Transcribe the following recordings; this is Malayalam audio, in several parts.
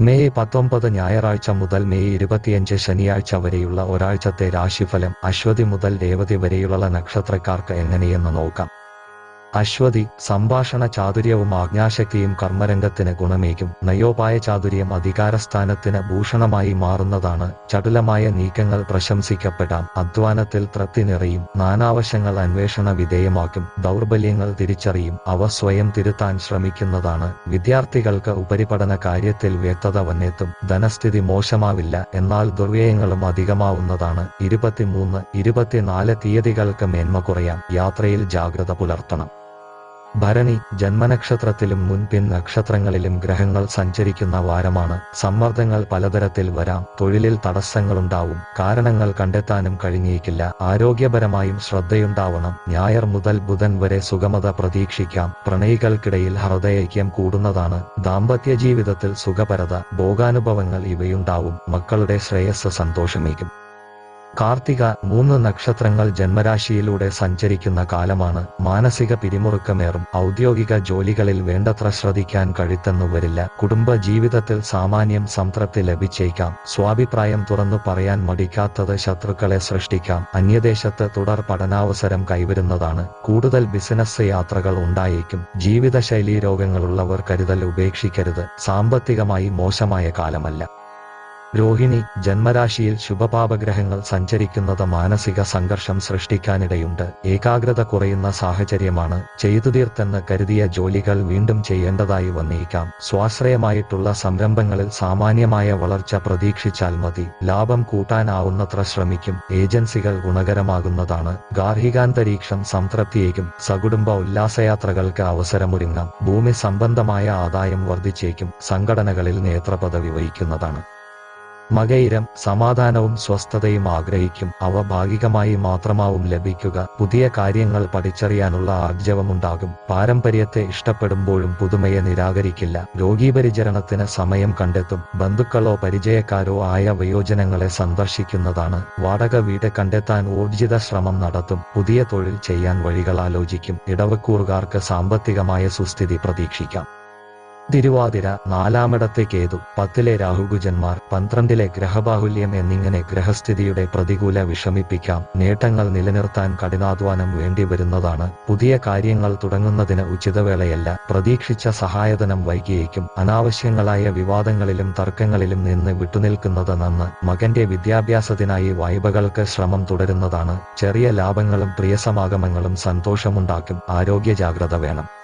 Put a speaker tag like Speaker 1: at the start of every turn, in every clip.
Speaker 1: മെയ് പത്തൊമ്പത് ഞായറാഴ്ച മുതൽ മെയ് ഇരുപത്തിയഞ്ച് ശനിയാഴ്ച വരെയുള്ള ഒരാഴ്ചത്തെ രാശിഫലം അശ്വതി മുതൽ രേവതി വരെയുള്ള നക്ഷത്രക്കാർക്ക് എങ്ങനെയെന്ന് നോക്കാം. അശ്വതി സംഭാഷണ ചാതുര്യവും ആജ്ഞാശക്തിയും കർമ്മരംഗത്തിന് ഗുണമേകും. നയോപായ ചാതുര്യം അധികാരസ്ഥാനത്തിന് ഭൂഷണമായി മാറുന്നതാണ്. ചടുലമായ നീക്കങ്ങൾ പ്രശംസിക്കപ്പെടാം. അധ്വാനത്തിൽ തൃപ്തി നിറയും. നാനാവശ്യങ്ങൾ അന്വേഷണ വിധേയമാക്കും. ദൗർബല്യങ്ങൾ തിരിച്ചറിയും. അവ സ്വയം തിരുത്താൻ ശ്രമിക്കുന്നതാണ്. വിദ്യാർത്ഥികൾക്ക് ഉപരിപഠന കാര്യത്തിൽ വ്യക്തത വന്നെത്തും. ധനസ്ഥിതി മോശമാവില്ല. എന്നാൽ ദുർവ്യയങ്ങളും അധികമാവുന്നതാണ്. ഇരുപത്തിമൂന്ന് ഇരുപത്തിനാല് തീയതികൾക്ക് മേന്മ കുറയാം. യാത്രയിൽ ജാഗ്രത പുലർത്തണം. ഭരണി ജന്മനക്ഷത്രത്തിലും മുൻപിൻ നക്ഷത്രങ്ങളിലും ഗ്രഹങ്ങൾ സഞ്ചരിക്കുന്ന വാരമാണ്. സമ്മർദ്ദങ്ങൾ പലതരത്തിൽ വരാം. തൊഴിലിൽ തടസ്സങ്ങളുണ്ടാവും. കാരണങ്ങൾ കണ്ടെത്താനും കഴിഞ്ഞേക്കില്ല. ആരോഗ്യപരമായും ശ്രദ്ധയുണ്ടാവണം. ഞായർ മുതൽ ബുധൻ വരെ സുഗമത പ്രതീക്ഷിക്കാം. പ്രണയികൾക്കിടയിൽ ഹൃദയൈക്യം കൂടുന്നതാണ്. ദാമ്പത്യ ജീവിതത്തിൽ സുഖപരത ഭോഗാനുഭവങ്ങൾ ഇവയുണ്ടാവും. മക്കളുടെ ശ്രേയസ് സന്തോഷമേകും. കാർത്തിക മൂന്ന് നക്ഷത്രങ്ങൾ ജന്മരാശിയിലൂടെ സഞ്ചരിക്കുന്ന കാലമാണ്. മാനസിക പിരിമുറുക്കമേറും. ഔദ്യോഗിക ജോലികളിൽ വേണ്ടത്ര ശ്രദ്ധിക്കാൻ കഴുത്തെന്നു വരില്ല. കുടുംബ ജീവിതത്തിൽ സാമാന്യം സംതൃപ്തി ലഭിച്ചേക്കാം. സ്വാഭിപ്രായം തുറന്നു പറയാൻ മടിക്കാത്തത് ശത്രുക്കളെ സൃഷ്ടിക്കാം. അന്യദേശത്ത് തുടർ പഠനാവസരം കൈവരുന്നതാണ്. കൂടുതൽ ബിസിനസ് യാത്രകൾ ഉണ്ടായേക്കും. ജീവിതശൈലീ രോഗങ്ങളുള്ളവർ കരുതൽ ഉപേക്ഷിക്കരുത്. സാമ്പത്തികമായി മോശമായ കാലമല്ല. രോഹിണി ജന്മരാശിയിൽ ശുഭപാപഗ്രഹങ്ങൾ സഞ്ചരിക്കുന്നത് മാനസിക സംഘർഷം സൃഷ്ടിക്കാനിടയുണ്ട്. ഏകാഗ്രത കുറയുന്ന സാഹചര്യമാണ് ചെയ്തു തീർത്തെന്ന് കരുതിയ ജോലികൾ വീണ്ടും ചെയ്യേണ്ടതായി വന്നേക്കാം. സ്വാശ്രയമായിട്ടുള്ള സംരംഭങ്ങളിൽ സാമാന്യമായ വളർച്ച പ്രതീക്ഷിച്ചാൽ മതി. ലാഭം കൂട്ടാനാവുന്നത്ര ശ്രമിക്കും. ഏജൻസികൾ ഗുണകരമാകുന്നതാണ്. ഗാർഹികാന്തരീക്ഷം സംതൃപ്തിയേക്കും സകുടുംബ ഉല്ലാസയാത്രകൾക്ക് അവസരമൊരുങ്ങാം. ഭൂമി സംബന്ധമായ ആദായം വർദ്ധിച്ചേക്കും. സംഘടനകളിൽ നേത്രപദവി വഹിക്കുന്നതാണ്. മകയിരം സമാധാനവും സ്വസ്ഥതയും ആഗ്രഹിക്കും. അവ ഭാഗികമായി മാത്രമാവും ലഭിക്കുക. പുതിയ കാര്യങ്ങൾ പഠിച്ചറിയാനുള്ള ആർജവമുണ്ടാകും. പാരമ്പര്യത്തെ ഇഷ്ടപ്പെടുമ്പോഴും പുതുമയെ നിരാകരിക്കില്ല. രോഗീപരിചരണത്തിന് സമയം കണ്ടെത്തും. ബന്ധുക്കളോ പരിചയക്കാരോ ആയ വയോജനങ്ങളെ സന്ദർശിക്കുന്നതാണ്. വാടക വീട് കണ്ടെത്താൻ ഊർജിത ശ്രമം നടത്തും. പുതിയ തൊഴിൽ ചെയ്യാൻ വഴികൾ ആലോചിക്കും. ഇടവക്കൂറുകാർക്ക് സാമ്പത്തികമായ സുസ്ഥിതി പ്രതീക്ഷിക്കാം. തിരുവാതിര നാലാമിടത്തെ കേതു പത്തിലെ രാഹുകുജന്മാർ പന്ത്രണ്ടിലെ ഗ്രഹബാഹുല്യം എന്നിങ്ങനെ ഗ്രഹസ്ഥിതിയുടെ പ്രതികൂല വിഷമിപ്പിക്കാം. നേട്ടങ്ങൾ നിലനിർത്താൻ കഠിനാധ്വാനം വേണ്ടിവരുന്നതാണ്. പുതിയ കാര്യങ്ങൾ തുടങ്ങുന്നതിന് ഉചിതവേളയല്ല. പ്രതീക്ഷിച്ച സഹായധനം വൈകിയേക്കും. അനാവശ്യങ്ങളായ വിവാദങ്ങളിലും തർക്കങ്ങളിലും നിന്ന് വിട്ടുനിൽക്കുന്നത് നന്ന്. മകന്റെ വിദ്യാഭ്യാസത്തിനായി വായ്പകൾക്ക് ശ്രമം തുടരുന്നതാണ്. ചെറിയ ലാഭങ്ങളും പ്രിയസമാഗമങ്ങളും സന്തോഷമുണ്ടാക്കും. ആരോഗ്യ ജാഗ്രത വേണം.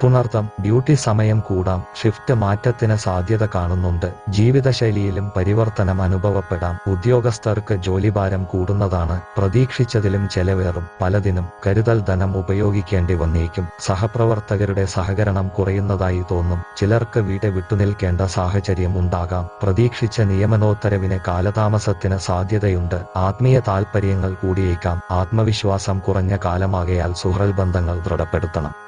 Speaker 1: പുണർത്തം ഡ്യൂട്ടി സമയം കൂടാം ഷിഫ്റ്റ് മാറ്റത്തിന് സാധ്യത കാണുന്നുണ്ട് ജീവിതശൈലിയിലും പരിവർത്തനം അനുഭവപ്പെടാം ഉദ്യോഗസ്ഥർക്ക് ജോലിഭാരം കൂടുന്നതാണ് പ്രതീക്ഷിച്ചതിലും ചെലവേറും പലതിനും കരുതൽ ധനം ഉപയോഗിക്കേണ്ടി വന്നേക്കും സഹപ്രവർത്തകരുടെ സഹകരണം കുറയുന്നതായി തോന്നും ചിലർക്ക് വീട് വിട്ടുനിൽക്കേണ്ട സാഹചര്യം ഉണ്ടാകാം പ്രതീക്ഷിച്ച നിയമനോത്തരവിന് കാലതാമസത്തിന് സാധ്യതയുണ്ട് ആത്മീയ താൽപര്യങ്ങൾ കൂടിയേക്കാം ആത്മവിശ്വാസം കുറഞ്ഞ കാലമാകയാൽ സുഹൃൽ ബന്ധങ്ങൾ ദൃഢപ്പെടുത്തണം.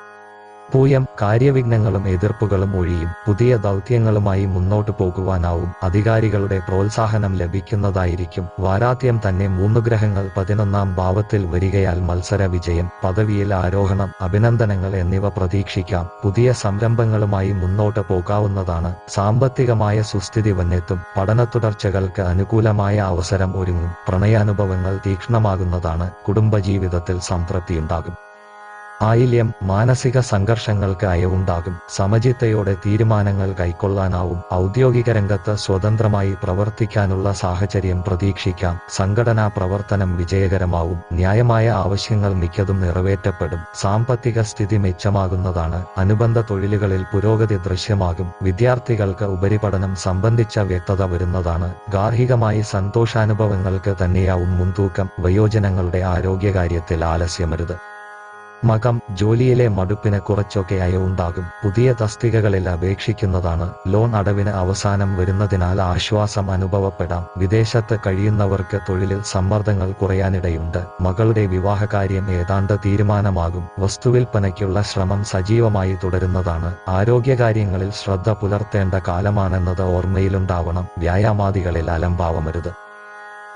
Speaker 1: പൂയം കാര്യവിഘ്നങ്ങളും എതിർപ്പുകളും ഒഴിയും പുതിയ ദൗത്യങ്ങളുമായി മുന്നോട്ടു പോകുവാനാവും. അധികാരികളുടെ പ്രോത്സാഹനം ലഭിക്കുന്നതായിരിക്കും. വാരാത്യം തന്നെ മൂന്ന് ഗ്രഹങ്ങൾ പതിനൊന്നാം ഭാവത്തിൽ വരികയാൽ മത്സര വിജയം പദവിയിൽ ആരോഹണം അഭിനന്ദനങ്ങൾ എന്നിവ പ്രതീക്ഷിക്കാം. പുതിയ സംരംഭങ്ങളുമായി മുന്നോട്ട് പോകാവുന്നതാണ്. സാമ്പത്തികമായ സുസ്ഥിതി വന്നെത്തും. പഠന തുടർച്ചകൾക്ക് അനുകൂലമായ അവസരം ഒരുങ്ങും. പ്രണയാനുഭവങ്ങൾ തീക്ഷ്ണമാകുന്നതാണ്. കുടുംബജീവിതത്തിൽ സംതൃപ്തിയുണ്ടാകും. ആയില്യം മാനസിക സംഘർഷങ്ങൾക്ക് അയവുണ്ടാകും. സമചിത്തയോടെ തീരുമാനങ്ങൾ കൈക്കൊള്ളാനാവും. ഔദ്യോഗിക രംഗത്ത് സ്വതന്ത്രമായി പ്രവർത്തിക്കാനുള്ള സാഹചര്യം പ്രതീക്ഷിക്കാം. സംഘടനാ പ്രവർത്തനം വിജയകരമാവും. ന്യായമായ ആവശ്യങ്ങൾ മിക്കതും നിറവേറ്റപ്പെടും. സാമ്പത്തിക സ്ഥിതി മെച്ചമാകുന്നതാണ്. അനുബന്ധ തൊഴിലുകളിൽ പുരോഗതി ദൃശ്യമാകും. വിദ്യാർത്ഥികൾക്ക് ഉപരിപഠനം സംബന്ധിച്ച വ്യക്തത വരുന്നതാണ്. ഗാർഹികമായി സന്തോഷാനുഭവങ്ങൾക്ക് തന്നെയാവും മുൻതൂക്കം. വയോജനങ്ങളുടെ ആരോഗ്യകാര്യത്തിൽ ആലസ്യമരുത്. മകം ജോലിയിലെ മടുപ്പിന് കുറച്ചൊക്കെ അയവുണ്ടാകും പുതിയ തസ്തികകളിൽ അപേക്ഷിക്കുന്നതാണ്. ലോൺ അടവിന് അവസാനം വരുന്നതിനാൽ ആശ്വാസം അനുഭവപ്പെടാം. വിദേശത്ത് കഴിയുന്നവർക്ക് തൊഴിലിൽ സമ്മർദ്ദങ്ങൾ കുറയാനിടയുണ്ട്. മകളുടെ വിവാഹകാര്യം ഏതാണ്ട് തീരുമാനമാകും. വസ്തുവിൽപ്പനയ്ക്കുള്ള ശ്രമം സജീവമായി തുടരുന്നതാണ്. ആരോഗ്യകാര്യങ്ങളിൽ ശ്രദ്ധ പുലർത്തേണ്ട കാലമാണെന്നത് ഓർമ്മയിലുണ്ടാവണം. വ്യായാമാദികളിൽ അലംഭാവമരുത്.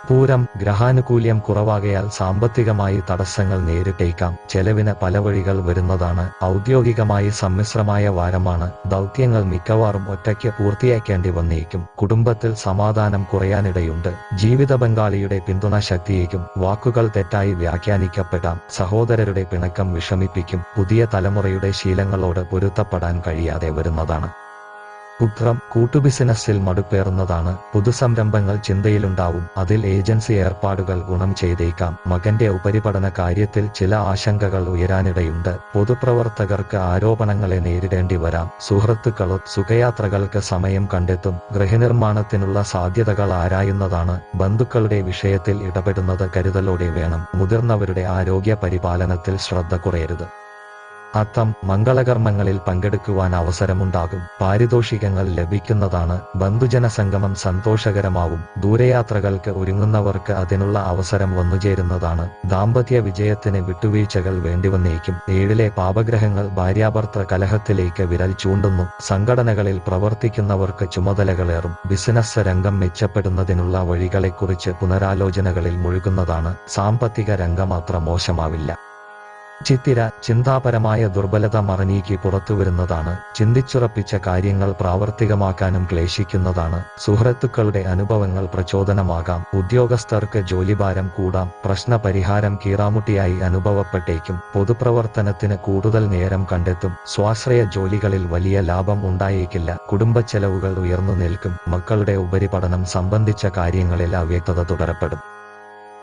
Speaker 1: പൂരം ഗ്രഹാനുകൂല്യം കുറവാകയാൽ സാമ്പത്തികമായി തടസ്സങ്ങൾ നേരിട്ടേക്കാം. ചെലവിന് പല വഴികൾ വരുന്നതാണ്. ഔദ്യോഗികമായി സമ്മിശ്രമായ വാരമാണ്. ദൗത്യങ്ങൾ മിക്കവാറും ഒറ്റയ്ക്ക് പൂർത്തിയാക്കേണ്ടി വന്നേക്കും. കുടുംബത്തിൽ സമാധാനം കുറയാനിടയുണ്ട്. ജീവിത പങ്കാളിയുടെ പിന്തുണ ശക്തിയേക്കും വാക്കുകൾ തെറ്റായി വ്യാഖ്യാനിക്കപ്പെടാം. സഹോദരരുടെ പിണക്കം വിഷമിപ്പിക്കും. പുതിയ തലമുറയുടെ ശീലങ്ങളോട് പൊരുത്തപ്പെടാൻ കഴിയാതെ വരുന്നതാണ്. ഉത്രം കൂട്ടുബിസിനസ്സിൽ മടുപ്പേറുന്നതാണ്. പുതുസംരംഭങ്ങൾ ചിന്തയിലുണ്ടാവും. അതിൽ ഏജൻസി ഏർപ്പാടുകൾ ഗുണം ചെയ്തേക്കാം. മകന്റെ ഉപരിപഠന കാര്യത്തിൽ ചില ആശങ്കകൾ ഉയരാനിടയുണ്ട്. പൊതുപ്രവർത്തകർക്ക് ആരോപണങ്ങളെ നേരിടേണ്ടി വരാം. സുഹൃത്തുക്കളോ സുഖയാത്രകൾക്ക് സമയം കണ്ടെത്തും. ഗൃഹനിർമ്മാണത്തിനുള്ള സാധ്യതകൾ ആരായുന്നതാണ്. ബന്ധുക്കളുടെ വിഷയത്തിൽ ഇടപെടുന്നത് കരുതലോടെ വേണം. മുതിർന്നവരുടെ ആരോഗ്യ പരിപാലനത്തിൽ ശ്രദ്ധ കുറയരുത്. അത്തം മംഗളകർമ്മങ്ങളിൽ പങ്കെടുക്കുവാൻ അവസരമുണ്ടാകും. പാരിതോഷികങ്ങൾ ലഭിക്കുന്നതാണ് ബന്ധുജന സംഗമം സന്തോഷകരമാവും. ദൂരയാത്രകൾക്ക് ഒരുങ്ങുന്നവർക്ക് അതിനുള്ള അവസരം വന്നുചേരുന്നതാണ്. ദാമ്പത്യ വിജയത്തിന് വിട്ടുവീഴ്ചകൾ വേണ്ടിവന്നേക്കും. ഏഴിലെ പാപഗ്രഹങ്ങൾ ഭാര്യാഭർത്തൃ കലഹത്തിലേക്ക് വിരൽ ചൂണ്ടുന്നു. സംഘടനകളിൽ പ്രവർത്തിക്കുന്നവർക്ക് ചുമതലകളേറും. ബിസിനസ് രംഗം മെച്ചപ്പെടുന്നതിനുള്ള വഴികളെക്കുറിച്ച് പുനരാലോചനകളിൽ മുഴുകുന്നതാണ്. സാമ്പത്തിക രംഗം അത്ര മോശമാവില്ല. ചിത്തിര ചിന്താപരമായ ദുർബലത മറനീക്കി പുറത്തുവരുന്നതാണ് ചിന്തിച്ചുറപ്പിച്ച കാര്യങ്ങൾ പ്രാവർത്തികമാക്കാനും ക്ലേശിക്കുന്നതാണ്. സുഹൃത്തുക്കളുടെ അനുഭവങ്ങൾ പ്രചോദനമാകാം. ഉദ്യോഗസ്ഥർക്ക് ജോലിഭാരം കൂടാം. പ്രശ്നപരിഹാരം കീറാമുട്ടിയായി അനുഭവപ്പെട്ടേക്കും. പൊതുപ്രവർത്തനത്തിന് കൂടുതൽ നേരം കണ്ടെത്തും. സ്വാശ്രയ ജോലികളിൽ വലിയ ലാഭം ഉണ്ടായേക്കില്ല. കുടുംബ ചെലവുകൾ ഉയർന്നു നിൽക്കും. മക്കളുടെ ഉപരിപഠനം സംബന്ധിച്ച കാര്യങ്ങളിൽ അവ്യക്തത തുടരപ്പെടും.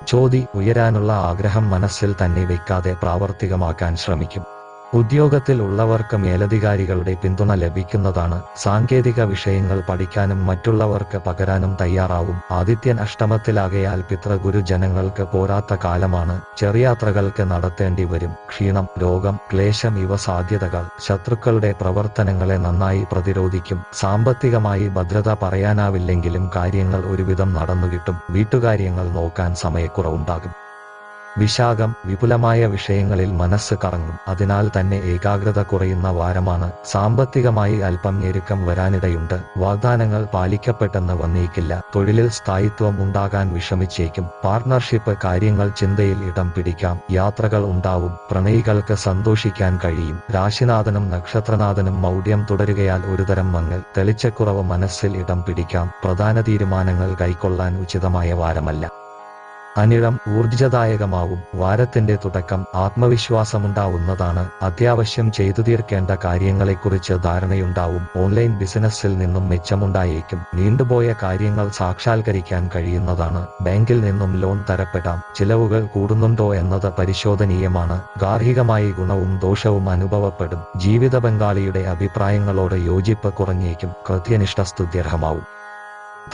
Speaker 1: ചോതി ഉയരാനുള്ള ആഗ്രഹം മനസ്സിൽ തന്നെ വെക്കാതെ പ്രാവർത്തികമാക്കാൻ ശ്രമിക്കും. ഉദ്യോഗത്തിൽ ഉള്ളവർക്ക് മേലധികാരികളുടെ പിന്തുണ ലഭിക്കുന്നതാണ്. സാങ്കേതിക വിഷയങ്ങൾ പഠിക്കാനും മറ്റുള്ളവർക്ക് പകരാനും തയ്യാറാവും. ആദിത്യൻ അഷ്ടമത്തിലാകയാൽ പിതൃഗുരു ജനങ്ങൾക്ക് പോരാത്ത കാലമാണ്. ചെറിയാത്രകൾക്ക് നടത്തേണ്ടി വരും. ക്ഷീണം രോഗം ക്ലേശം ഇവ സാധ്യതകൾ. ശത്രുക്കളുടെ പ്രവർത്തനങ്ങളെ നന്നായി പ്രതിരോധിക്കും. സാമ്പത്തികമായി ഭദ്രത പറയാനാവില്ലെങ്കിലും കാര്യങ്ങൾ ഒരുവിധം നടന്നുകിട്ടും. വീട്ടുകാര്യങ്ങൾ നോക്കാൻ സമയക്കുറവുണ്ടാകും. വിശാഖം വിപുലമായ വിഷയങ്ങളിൽ മനസ്സ് കറങ്ങും. അതിനാൽ തന്നെ ഏകാഗ്രത കുറയുന്ന വാരമാണ്. സാമ്പത്തികമായി അല്പം ഞെരുക്കം വരാനിടയുണ്ട്. വാഗ്ദാനങ്ങൾ പാലിക്കപ്പെട്ടെന്ന് വന്നേക്കില്ല. തൊഴിലിൽ സ്ഥായിത്വം ഉണ്ടാകാൻ വിഷമിച്ചേക്കും. പാർട്ണർഷിപ്പ് കാര്യങ്ങൾ ചിന്തയിൽ ഇടം പിടിക്കാം. യാത്രകൾ ഉണ്ടാവും. പ്രണയികൾക്ക് സന്തോഷിക്കാൻ കഴിയും. രാശിനാഥനും നക്ഷത്രനാഥനും മൗഢ്യം തുടരുകയാൽ ഒരുതരം മങ്ങൽ തെളിച്ചക്കുറവ് മനസ്സിൽ ഇടം പിടിക്കാം. പ്രധാന തീരുമാനങ്ങൾ കൈക്കൊള്ളാൻ ഉചിതമായ വാരമല്ല. അനിഴം ഊർജിതദായകമാവും. വാരത്തിന്റെ തുടക്കം ആത്മവിശ്വാസമുണ്ടാവുന്നതാണ്. അത്യാവശ്യം ചെയ്തു തീർക്കേണ്ട കാര്യങ്ങളെക്കുറിച്ച് ധാരണയുണ്ടാവും. ഓൺലൈൻ ബിസിനസ്സിൽ നിന്നും മെച്ചമുണ്ടായേക്കും. നീണ്ടുപോയ കാര്യങ്ങൾ സാക്ഷാത്കരിക്കാൻ കഴിയുന്നതാണ്. ബാങ്കിൽ നിന്നും ലോൺ തരപ്പെടാം. ചിലവുകൾ കൂടുന്നുണ്ടോ എന്നത് പരിശോധനീയമാണ്. ഗാർഹികമായി ഗുണവും ദോഷവും അനുഭവപ്പെടും. ജീവിത പങ്കാളിയുടെ അഭിപ്രായങ്ങളോട് യോജിപ്പ് കുറഞ്ഞേക്കും. കൃത്യനിഷ്ഠ സ്തുത്യർഹമാവും.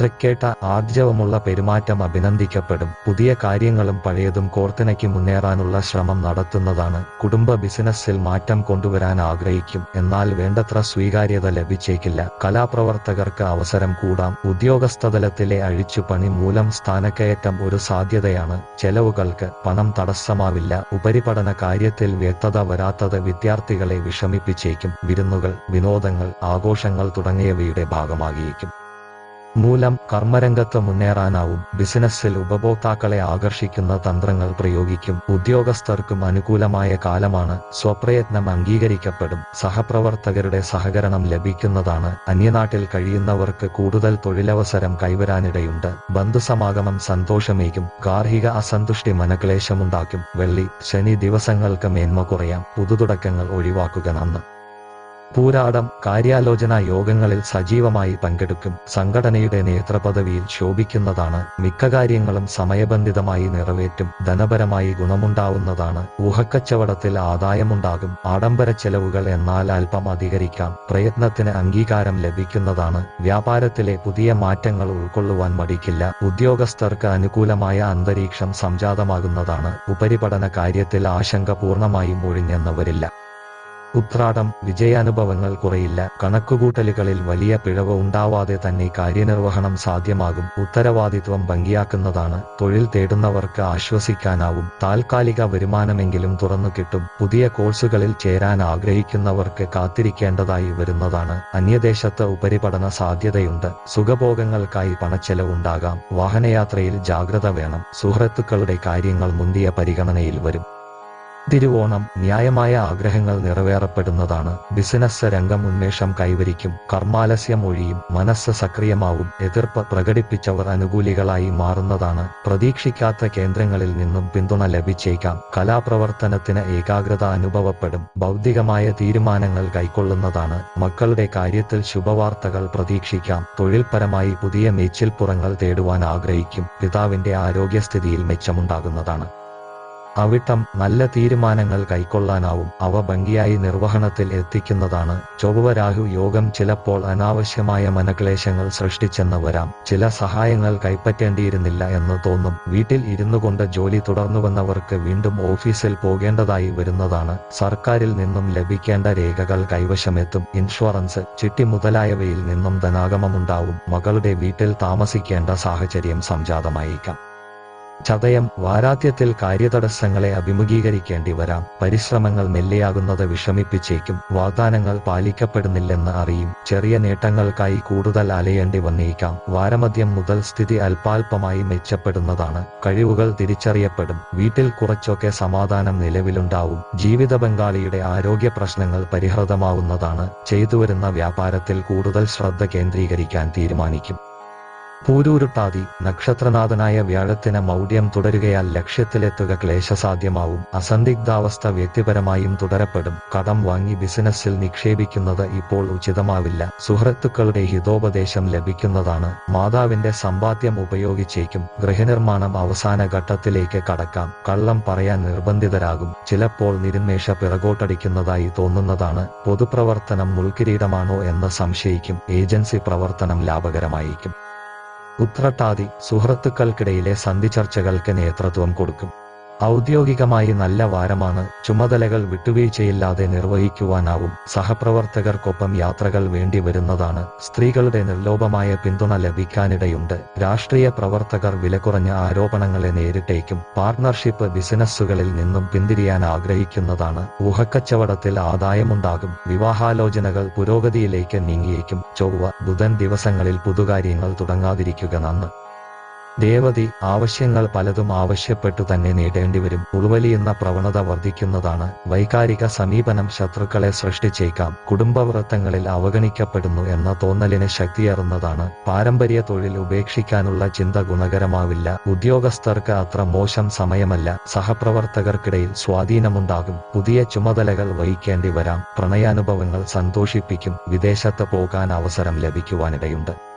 Speaker 1: തൃക്കേട്ട ആർജവമുള്ള പെരുമാറ്റം അഭിനന്ദിക്കപ്പെടും. പുതിയ കാര്യങ്ങളും പഴയതും കോർത്തിണയ്ക്ക് മുന്നേറാനുള്ള ശ്രമം നടത്തുന്നതാണ്. കുടുംബ ബിസിനസ്സിൽ മാറ്റം കൊണ്ടുവരാൻ ആഗ്രഹിക്കും. എന്നാൽ വേണ്ടത്ര സ്വീകാര്യത ലഭിച്ചേക്കില്ല. കലാപ്രവർത്തകർക്ക് അവസരം കൂടാം. ഉദ്യോഗസ്ഥതലത്തിലെ അഴിച്ചുപണി മൂലം സ്ഥാനക്കയറ്റം ഒരു സാധ്യതയാണ്. ചെലവുകൾക്ക് പണം തടസ്സമാവില്ല. ഉപരിപഠന കാര്യത്തിൽ വ്യക്തത വരാത്തത് വിദ്യാർത്ഥികളെ വിഷമിപ്പിച്ചേക്കും. വിരുന്നുകൾ വിനോദങ്ങൾ ആഘോഷങ്ങൾ തുടങ്ങിയവയുടെ ഭാഗമാകിയേക്കും. മൂലം കർമ്മരംഗത്ത് മുന്നേറാനാവും. ബിസിനസ്സിൽ ഉപഭോക്താക്കളെ ആകർഷിക്കുന്ന തന്ത്രങ്ങൾ പ്രയോഗിക്കും. ഉദ്യോഗസ്ഥർക്കും അനുകൂലമായ കാലമാണ്. സ്വപ്രയത്നം അംഗീകരിക്കപ്പെടും. സഹപ്രവർത്തകരുടെ സഹകരണം ലഭിക്കുന്നതാണ്. അന്യനാട്ടിൽ കഴിയുന്നവർക്ക് കൂടുതൽ തൊഴിലവസരം കൈവരാനിടയുണ്ട്. ബന്ധുസമാഗമം സന്തോഷമേകും. ഗാർഹിക അസന്തുഷ്ടി മനക്ലേശമുണ്ടാക്കും. വെള്ളി ശനി ദിവസങ്ങൾക്ക് മേന്മ കുറയാം. പുതുതുടക്കങ്ങൾ ഒഴിവാക്കുക നന്ന്. പൂരാടം കാര്യാലോചനാ യോഗങ്ങളിൽ സജീവമായി പങ്കെടുക്കും. സംഘടനയുടെ നേതൃപദവിയിൽ ശോഭിക്കുന്നതാണ് മിക്ക കാര്യങ്ങളും സമയബന്ധിതമായി നിറവേറ്റും. ധനപരമായി ഗുണമുണ്ടാവുന്നതാണ്. ഊഹക്കച്ചവടത്തിൽ ആദായമുണ്ടാകും. ആഡംബര ചെലവുകൾ എന്നാൽ അല്പം അധികരിക്കാം. പ്രയത്നത്തിന് അംഗീകാരം ലഭിക്കുന്നതാണ്. വ്യാപാരത്തിലെ പുതിയ മാറ്റങ്ങൾ ഉൾക്കൊള്ളുവാൻ മടിക്കില്ല. ഉദ്യോഗസ്ഥർക്ക് അനുകൂലമായ അന്തരീക്ഷം സംജാതമാകുന്നതാണ്. ഉപരിപഠന കാര്യത്തിൽ ആശങ്ക പൂർണമായും ഒഴിഞ്ഞെന്ന് വരില്ല ഉത്രാടം വിജയാനുഭവങ്ങൾ കുറയില്ല. കണക്കുകൂട്ടലുകളിൽ വലിയ പിഴവ് ഉണ്ടാവാതെ തന്നെ കാര്യനിർവഹണം സാധ്യമാകും. ഉത്തരവാദിത്വം ഭംഗിയാക്കുന്നതാണ്. തൊഴിൽ തേടുന്നവർക്ക് ആശ്വസിക്കാനാവും. താൽക്കാലിക വരുമാനമെങ്കിലും തുറന്നു കിട്ടും. പുതിയ കോഴ്സുകളിൽ ചേരാൻ ആഗ്രഹിക്കുന്നവർക്ക് കാത്തിരിക്കേണ്ടതായി വരുന്നതാണ്. അന്യദേശത്ത് ഉപരിപഠന സാധ്യതയുണ്ട്. സുഖഭോഗങ്ങൾക്കായി പണച്ചെലവുണ്ടാകാം വാഹനയാത്രയിൽ ജാഗ്രത വേണം. സുഹൃത്തുക്കളുടെ കാര്യങ്ങൾ മുന്തിയ പരിഗണനയിൽ വരും. തിരുവോണം ന്യായമായ ആഗ്രഹങ്ങൾ നിറവേറപ്പെടുന്നതാണ്. ബിസിനസ് രംഗം ഉന്മേഷം കൈവരിക്കും. കർമാലസ്യം ഒഴിയും. മനസ്സ് സക്രിയമാവും. എതിർപ്പ് പ്രകടിപ്പിച്ചവർ അനുകൂലികളായി മാറുന്നതാണ്. പ്രതീക്ഷിക്കാത്ത കേന്ദ്രങ്ങളിൽ നിന്നും പിന്തുണ ലഭിച്ചേക്കാം. കലാപ്രവർത്തനത്തിന് ഏകാഗ്രത അനുഭവപ്പെടും. ബൗദ്ധികമായ തീരുമാനങ്ങൾ കൈക്കൊള്ളുന്നതാണ്. മക്കളുടെ കാര്യത്തിൽ ശുഭവാർത്തകൾ പ്രതീക്ഷിക്കാം. തൊഴിൽപരമായി പുതിയ മേച്ചിൽപ്പുറങ്ങൾ തേടുവാൻ ആഗ്രഹിക്കും. പിതാവിന്റെ ആരോഗ്യസ്ഥിതിയിൽ മെച്ചമുണ്ടാകുന്നതാണ്. അവിട്ടം നല്ല തീരുമാനങ്ങൾ കൈക്കൊള്ളാനാവും. അവ ഭംഗിയായി നിർവഹണത്തിൽ എത്തിക്കുന്നതാണ്. ചൊവ്വരാഹു യോഗം ചിലപ്പോൾ അനാവശ്യമായ മനക്ലേശങ്ങൾ സൃഷ്ടിച്ചെന്ന് വരാം. ചില സഹായങ്ങൾ കൈപ്പറ്റേണ്ടിയിരുന്നില്ല എന്ന് തോന്നും. വീട്ടിൽ ഇരുന്നുകൊണ്ട് ജോലി തുടർന്നുവന്നവർക്ക് വീണ്ടും ഓഫീസിൽ പോകേണ്ടതായി വരുന്നതാണ്. സർക്കാരിൽ നിന്നും ലഭിക്കേണ്ട രേഖകൾ കൈവശമെത്തും. ഇൻഷുറൻസ് ചിട്ടി മുതലായവയിൽ നിന്നും ധനാഗമമുണ്ടാവും. മകളുടെ വീട്ടിൽ താമസിക്കേണ്ട സാഹചര്യം സംജാതമായേക്കാം. ചതയം വാരാത്യത്തിൽ കാര്യതടസ്സങ്ങളെ അഭിമുഖീകരിക്കേണ്ടി വരാം. പരിശ്രമങ്ങൾ മെല്ലെയാകുന്നത് വിഷമിപ്പിച്ചേക്കും. വാഗ്ദാനങ്ങൾ പാലിക്കപ്പെടുന്നില്ലെന്ന് അറിയും. ചെറിയ നേട്ടങ്ങൾക്കായി കൂടുതൽ അലയേണ്ടി വന്നേക്കാം. വാരമദ്യം മുതൽ സ്ഥിതി അല്പാൽപമായി മെച്ചപ്പെടുന്നതാണ്. കഴിവുകൾ തിരിച്ചറിയപ്പെടും. വീട്ടിൽ കുറച്ചൊക്കെ സമാധാനം നിലവിലുണ്ടാവും. ജീവിത പങ്കാളിയുടെ ആരോഗ്യ പ്രശ്നങ്ങൾ പരിഹൃതമാവുന്നതാണ്. ചെയ്തുവരുന്ന വ്യാപാരത്തിൽ കൂടുതൽ ശ്രദ്ധ കേന്ദ്രീകരിക്കാൻ തീരുമാനിക്കും. പൂരൂരുട്ടാതി നക്ഷത്രനാഥനായ വ്യാഴത്തിന് മൗഢ്യം തുടരുകയാൽ ലക്ഷ്യത്തിലെത്തുക ക്ലേശസാധ്യമാവും. അസന്ദിഗ്ധാവസ്ഥ വ്യക്തിപരമായും തുടരപ്പെടും. കടം വാങ്ങി ബിസിനസ്സിൽ നിക്ഷേപിക്കുന്നത് ഇപ്പോൾ ഉചിതമാവില്ല. സുഹൃത്തുക്കളുടെ ഹിതോപദേശം ലഭിക്കുന്നതാണ്. മാതാവിന്റെ സമ്പാദ്യം ഉപയോഗിച്ചേക്കും. ഗൃഹനിർമ്മാണം അവസാന ഘട്ടത്തിലേക്ക് കടക്കാം. കള്ളം പറയാൻ നിർബന്ധിതരാകും. ചിലപ്പോൾ നിരുന്മേഷ പിറകോട്ടടിക്കുന്നതായി തോന്നുന്നതാണ്. പൊതുപ്രവർത്തനം മുൾക്കിരീടമാണോ എന്ന് സംശയിക്കും. ഏജൻസി പ്രവർത്തനം ലാഭകരമായിരിക്കും ഉത്രട്ടാതി സുഹൃത്തുക്കൾക്കിടയിലെ സന്ധി ചർച്ചകൾക്ക് നേതൃത്വം കൊടുക്കും. ഔദ്യോഗികമായി നല്ല വാരമാണ്. ചുമതലകൾ വിട്ടുവീഴ്ചയില്ലാതെ നിർവഹിക്കുവാനാവും. സഹപ്രവർത്തകർക്കൊപ്പം യാത്രകൾ വേണ്ടി വരുന്നതാണ്. സ്ത്രീകളുടെ നിർലോഭമായ പിന്തുണ ലഭിക്കാനിടയുണ്ട്. രാഷ്ട്രീയ പ്രവർത്തകർ വിലകുറഞ്ഞ ആരോപണങ്ങളെ നേരിട്ടേക്കും. പാർട്ണർഷിപ്പ് ബിസിനസ്സുകളിൽ നിന്നും പിന്തിരിയാൻ ആഗ്രഹിക്കുന്നതാണ്. ഊഹക്കച്ചവടത്തിൽ ആദായമുണ്ടാകും. വിവാഹാലോചനകൾ പുരോഗതിയിലേക്ക് നീങ്ങിയേക്കും. ചൊവ്വ ബുധൻ ദിവസങ്ങളിൽ പുതുകാര്യങ്ങൾ തുടങ്ങാതിരിക്കുക നന്ന്. ദേവതി ആവശ്യങ്ങൾ പലതും ആവശ്യപ്പെട്ടു തന്നെ നേടേണ്ടി വരും. ഉൾവലിയുന്ന പ്രവണത വർദ്ധിക്കുന്നതാണ്. വൈകാരിക സമീപനം ശത്രുക്കളെ സൃഷ്ടിച്ചേക്കാം. കുടുംബവൃത്തങ്ങളിൽ അവഗണിക്കപ്പെടുന്നു എന്ന തോന്നലിന് ശക്തിയേറുന്നതാണ്. പാരമ്പര്യ തൊഴിൽ ഉപേക്ഷിക്കാനുള്ള ചിന്ത ഗുണകരമാവില്ല. ഉദ്യോഗസ്ഥർക്ക് അത്ര മോശം സമയമല്ല. സഹപ്രവർത്തകർക്കിടയിൽ സ്വാധീനമുണ്ടാകും. പുതിയ ചുമതലകൾ വഹിക്കേണ്ടി വരാം. പ്രണയാനുഭവങ്ങൾ സന്തോഷിപ്പിക്കും. വിദേശത്ത് പോകാൻ അവസരം ലഭിക്കുവാനിടയുണ്ട്.